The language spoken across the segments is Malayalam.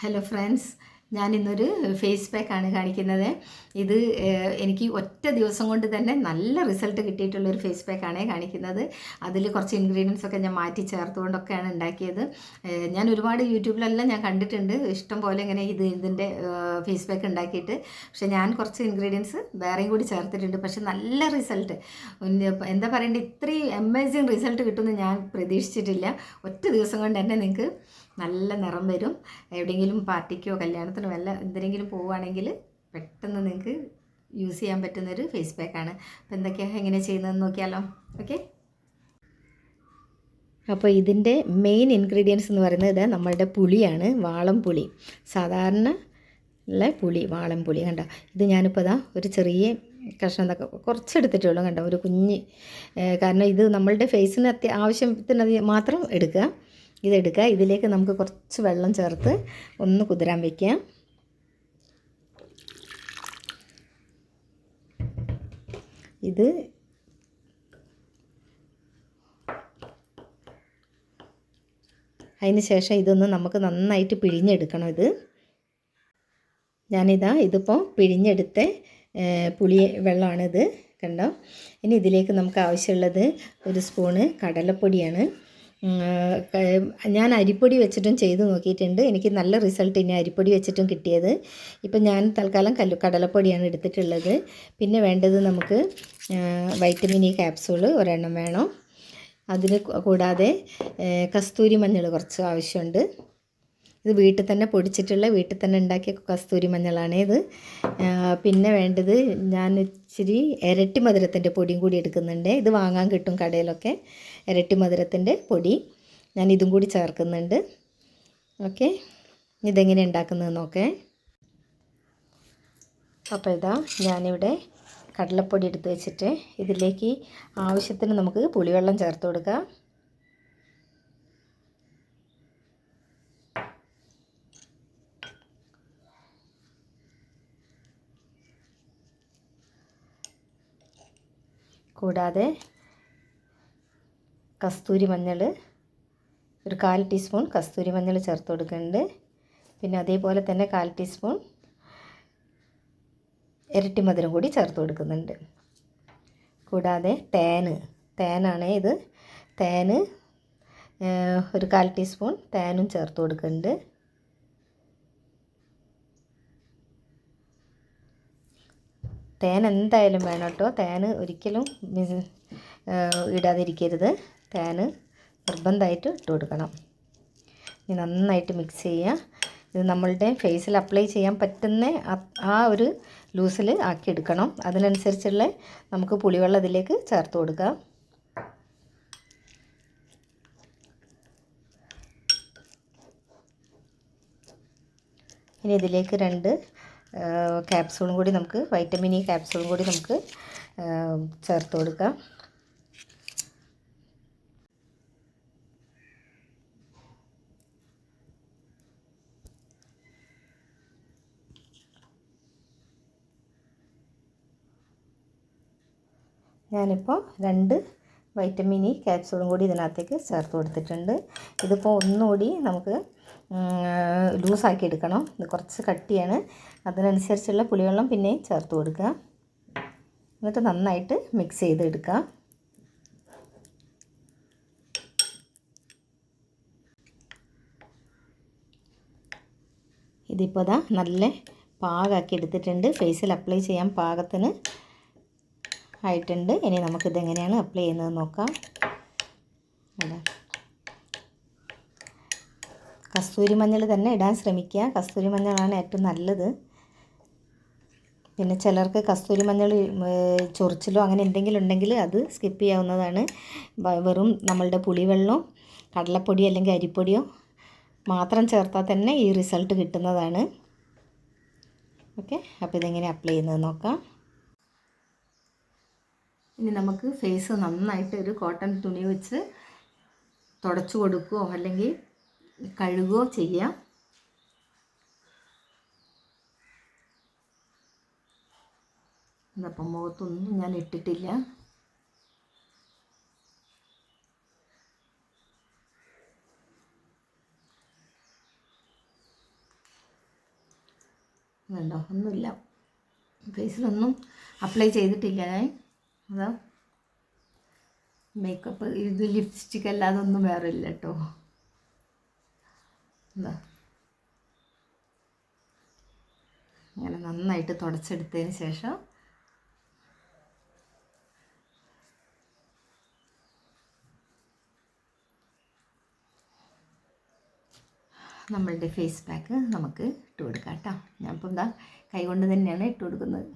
ഹലോ ഫ്രണ്ട്സ് ഞാൻ ഇന്നൊരു ഫേസ് പാക്കാണ് കാണിക്കുന്നത്. ഇത് എനിക്ക് ഒറ്റ ദിവസം കൊണ്ട് തന്നെ നല്ല റിസൾട്ട് കിട്ടിയിട്ടുള്ളൊരു ഫേസ് പാക്കാണ് കാണിക്കുന്നത്. അതിൽ കുറച്ച് ഇൻഗ്രീഡിയൻസ് ഒക്കെ ഞാൻ മാറ്റി ചേർത്തുകൊണ്ടൊക്കെയാണ് ഉണ്ടാക്കിയത്. ഞാൻ ഒരുപാട് യൂട്യൂബിലെല്ലാം ഞാൻ കണ്ടിട്ടുണ്ട്. ഇഷ്ടം പോലെ ഇങ്ങനെ ഇത് ഇതിന്റെ ഫേസ് പാക്ക് ഉണ്ടാക്കിയിട്ട്. പക്ഷേ ഞാൻ കുറച്ച് ഇൻഗ്രീഡിയൻസ് വേറെയും കൂടി ചേർത്തിട്ടുണ്ട്. പക്ഷേ നല്ല റിസൾട്ട് എന്താ പറയേണ്ടത് ഇത്രയും അമേസിങ് റിസൾട്ട് കിട്ടുമെന്ന് ഞാൻ പ്രതീക്ഷിച്ചിട്ടില്ല. ഒറ്റ ദിവസം കൊണ്ട് തന്നെ നിങ്ങൾക്ക് നല്ല നിറം വരും. എവിടെയെങ്കിലും പാർട്ടിക്കോ കല്യാണത്തിനോ വല്ല എന്തിനെങ്കിലും പോവുകയാണെങ്കിൽ പെട്ടെന്ന് നിങ്ങൾക്ക് യൂസ് ചെയ്യാൻ പറ്റുന്നൊരു ഫേസ് പാക്കാണ് അപ്പോൾ എന്തൊക്കെയാണ് എങ്ങനെ ചെയ്യുന്നതെന്ന് നോക്കിയാലോ. ഓക്കെ അപ്പോൾ ഇതിന്റെ മെയിൻ ഇൻഗ്രീഡിയൻസ് എന്ന് പറയുന്നത് നമ്മളുടെ പുളിയാണ് വാളം പുളി. സാധാരണ ഉള്ള പുളി വാളം പുളി. കണ്ടോ? ഇത് ഞാനിപ്പോൾ ഇതാ ഒരു ചെറിയ കഷ്ണം ഇതൊക്കെ കുറച്ചെടുത്തിട്ടേ ഉള്ളൂ കണ്ടോ? ഒരു കുഞ്ഞ് കാരണം ഇത് നമ്മളുടെ ഫേസിന് അത്യ ആവശ്യത്തിന് അത് മാത്രം എടുക്കുക. ഇതെടുക്കുക. ഇതിലേക്ക് നമുക്ക് കുറച്ച് വെള്ളം ചേർത്ത് ഒന്ന് കുതിരാൻ വയ്ക്കുക ഇത് അതിന് ശേഷം ഇതൊന്ന് നമുക്ക് നന്നായിട്ട് പിഴിഞ്ഞെടുക്കണം ഇത്. ഞാനിതാ ഇതിപ്പോൾ പിഴിഞ്ഞെടുത്ത പുളി വെള്ളമാണിത്. കണ്ടോ? ഇനി ഇതിലേക്ക് നമുക്ക് ആവശ്യമുള്ളത് ഒരു സ്പൂണ് കടലപ്പൊടിയാണ്. ഞാൻ അരിപ്പൊടി വെച്ചിട്ടും ചെയ്ത് നോക്കിയിട്ടുണ്ട്. എനിക്ക് നല്ല റിസൾട്ട് ഇനി അരിപ്പൊടി വെച്ചിട്ടും കിട്ടിയത്. ഇപ്പം ഞാൻ തൽക്കാലം കല്ലു കടലപ്പൊടിയാണ് എടുത്തിട്ടുള്ളത്. പിന്നെ വേണ്ടത് നമുക്ക് വൈറ്റമിൻ ഇ ക്യാപ്സൂൾ ഒരെണ്ണം വേണം. അതിന് കൂടാതെ കസ്തൂരി മഞ്ഞൾ കുറച്ച് ആവശ്യമുണ്ട്. ഇത് വീട്ടിൽ തന്നെ പൊടിച്ചിട്ടുള്ള വീട്ടിൽ തന്നെ ഉണ്ടാക്കിയ കസ്തൂരി മഞ്ഞളാണ് ഇത്. പിന്നെ വേണ്ടത് ഞാൻ ഇച്ചിരി ഇരട്ടി മധുരത്തിന്റെ പൊടിയും കൂടി എടുക്കുന്നുണ്ട്. ഇത് വാങ്ങാൻ കിട്ടും കടയിലൊക്കെ. ഇരട്ടി മധുരത്തിന്റെ പൊടി ഞാൻ ഇതും കൂടി ചേർക്കുന്നുണ്ട്. ഓക്കെ. ഇതെങ്ങനെ ഉണ്ടാക്കുന്നത് നോക്കേ. അപ്പോൾ ഇതാ ഞാനിവിടെ കടലപ്പൊടി എടുത്ത് വെച്ചിട്ട് ഇതിലേക്ക് ആവശ്യത്തിന് നമുക്ക് പുളിവെള്ളം ചേർത്ത് കൊടുക്കാം. കൂടാതെ കസ്തൂരി മഞ്ഞൾ ഒരു കാൽ ടീസ്പൂൺ കസ്തൂരി മഞ്ഞൾ ചേർത്ത് കൊടുക്കുന്നുണ്ട്. പിന്നെ അതേപോലെ തന്നെ കാൽ ടീസ്പൂൺ ഇരട്ടി മധുരം കൂടി ചേർത്ത് കൊടുക്കുന്നുണ്ട്. കൂടാതെ തേന് തേനാണ് ഇത്. തേന് ഒരു കാൽ ടീസ്പൂൺ തേനും ചേർത്ത് കൊടുക്കുന്നുണ്ട്. തേൻ എന്തായാലും വേണം കേട്ടോ. തേൻ ഒരിക്കലും ഇടാതിരിക്കരുത്. തേൻ നിർബന്ധമായിട്ട് ഇട്ട് കൊടുക്കണം. ഇനി നന്നായിട്ട് മിക്സ് ചെയ്യുക. ഇത് നമ്മളുടെ ഫേസിൽ അപ്ലൈ ചെയ്യാൻ പറ്റുന്ന ആ- ഒരു ലൂസിൽ ആക്കി എടുക്കണം. അതിനനുസരിച്ചുള്ള നമുക്ക് പുളിവെള്ളം ഇതിലേക്ക് ചേർത്ത് കൊടുക്കാം. ഇനി ഇതിലേക്ക് രണ്ട് ക്യാപ്സൂളും കൂടി നമുക്ക് വൈറ്റമിൻ ഇ ക്യാപ്സൂളും കൂടി നമുക്ക് ചേർത്ത് കൊടുക്കാം. ഞാനിപ്പോൾ രണ്ട് വൈറ്റമിൻ ഇ ക്യാപ്സൂളും കൂടി ഇതിനകത്തേക്ക് ചേർത്ത് കൊടുത്തിട്ടുണ്ട്. ഇതിപ്പോൾ ഒന്നുകൂടി നമുക്ക് ലൂസാക്കി എടുക്കണം. ഇത് കുറച്ച് കട്ടിയാണ്. അതിനനുസരിച്ചുള്ള പുളിവെള്ളം പിന്നെയും ചേർത്ത് കൊടുക്കുക. എന്നിട്ട് നന്നായിട്ട് മിക്സ് ചെയ്തെടുക്കുക. ഇതിപ്പോൾ ദാ നല്ല പാകമാക്കി എടുത്തിട്ടുണ്ട്. ഫേസിൽ അപ്ലൈ ചെയ്യാൻ പാകത്തിന് ആയിട്ടുണ്ട്. ഇനി നമുക്കിതെങ്ങനെയാണ് അപ്ലൈ ചെയ്യുന്നത് നോക്കാം. അതാ. കസ്തൂരി മഞ്ഞൾ തന്നെ ഇടാൻ ശ്രമിക്കുക. കസ്തൂരി മഞ്ഞളാണ് ഏറ്റവും നല്ലത്. പിന്നെ ചിലർക്ക് കസ്തൂരി മഞ്ഞൾ ചൊറിച്ചിലോ അങ്ങനെ എന്തെങ്കിലും ഉണ്ടെങ്കിൽ അത് സ്കിപ്പ് ചെയ്യാവുന്നതാണ്. വെറും നമ്മളുടെ പുളിവെള്ളവും കടലപ്പൊടിയോ അല്ലെങ്കിൽ അരിപ്പൊടിയോ മാത്രം ചേർത്താൽ തന്നെ ഈ റിസൾട്ട് കിട്ടുന്നതാണ്. ഓക്കെ അപ്പോൾ ഇതെങ്ങനെ അപ്ലൈ ചെയ്യുന്നത് നോക്കാം. ഇനി നമുക്ക് ഫേസ് നന്നായിട്ട് ഒരു കോട്ടൺ തുണി വെച്ച് തുടച്ചു കൊടുക്കുകയോ അല്ലെങ്കിൽ കഴുകുകയോ ചെയ്യാം. ഇതപ്പം മുഖത്തൊന്നും ഞാൻ ഇട്ടിട്ടില്ല. വേണ്ടോ? ഒന്നുമില്ല. ഫേസിലൊന്നും അപ്ലൈ ചെയ്തിട്ടില്ല ഞാൻ. അതാ. മേക്കപ്പ് ഇത് ലിപ്സ്റ്റിക് അല്ലാതെ ഒന്നും വേറെ ഇല്ല കേട്ടോ. എന്താ അങ്ങനെ നന്നായിട്ട് തുടച്ചെടുത്തതിന് ശേഷം നമ്മളുടെ ഫേസ് പാക്ക് നമുക്ക് ഇട്ട് കൊടുക്കാം കേട്ടോ. ഞാനിപ്പോൾ എന്താ കൈ കൊണ്ട് തന്നെയാണ് ഇട്ട് കൊടുക്കുന്നത്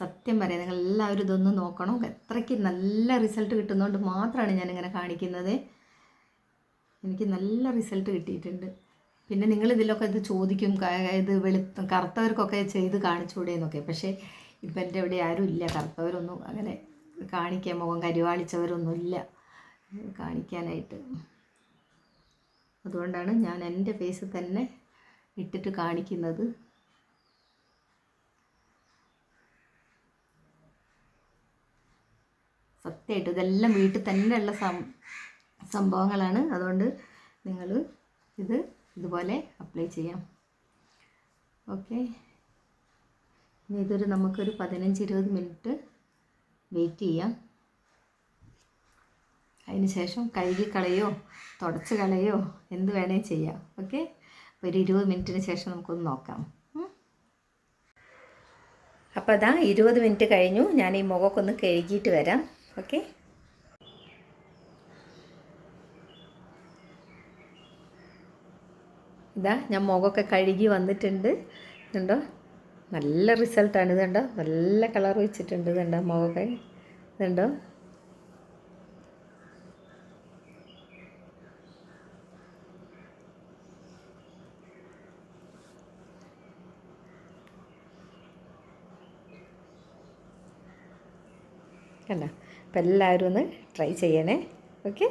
സത്യം പറയാം നിങ്ങൾ എല്ലാവരും ഇതൊന്ന് നോക്കണം. എത്രയ്ക്ക് നല്ല റിസൾട്ട് കിട്ടുന്നതുകൊണ്ട് മാത്രമാണ് ഞാനിങ്ങനെ കാണിക്കുന്നത്. എനിക്ക് നല്ല റിസൾട്ട് കിട്ടിയിട്ടുണ്ട്. പിന്നെ നിങ്ങൾ ഇതിലൊക്കെ ഇത് ചോദിക്കും ഇത് വെളുത്ത കറുത്തവർക്കൊക്കെ ചെയ്ത് കാണിച്ചുകൂടെ എന്നൊക്കെ. പക്ഷേ ഇപ്പം എന്റെ ഇവിടെ ആരും ഇല്ല. കറുത്തവരൊന്നും അങ്ങനെ കാണിക്കാൻ മുഖം കരിവാളിച്ചവരൊന്നും ഇല്ല കാണിക്കാനായിട്ട്. അതുകൊണ്ടാണ് ഞാൻ എന്റെ ഫേസ് തന്നെ ഇട്ടിട്ട് കാണിക്കുന്നത്. സത്യമായിട്ട് ഇതെല്ലാം വീട്ടിൽ തന്നെയുള്ള സംഭവങ്ങളാണ്. അതുകൊണ്ട് നിങ്ങൾ ഇത് ഇതുപോലെ അപ്ലൈ ചെയ്യാം ഓക്കെ ഇനി ഇതൊരു നമുക്കൊരു പതിനഞ്ച് ഇരുപത് മിനിറ്റ് വെയിറ്റ് ചെയ്യാം. അതിന് ശേഷം കഴുകി കളയോ തുടച്ച് കളയോ എന്ത് വേണേ ചെയ്യാം. ഓക്കെ ഒരു ഇരുപത് മിനിറ്റിന് ശേഷം നമുക്കൊന്ന് നോക്കാം. അപ്പോൾ അതാ ഇരുപത് മിനിറ്റ് കഴിഞ്ഞു. ഞാൻ ഈ മുഖമൊക്കെ ഒന്ന് കഴുകിയിട്ട് വരാം. ഓക്കെ? ഇതാ ഞാൻ മുഖമൊക്കെ കഴുകി വന്നിട്ടുണ്ട്. ഇതുണ്ടോ? നല്ല റിസൾട്ടാണ് ഇതുണ്ടോ? നല്ല കളർ വെച്ചിട്ടുണ്ട് ഇതുണ്ടോ മുഖമൊക്കെ? ഇതുണ്ടോ? കണ്ടോ? അപ്പം എല്ലാവരും ഒന്ന് ട്രൈ ചെയ്യണേ. ഓക്കെ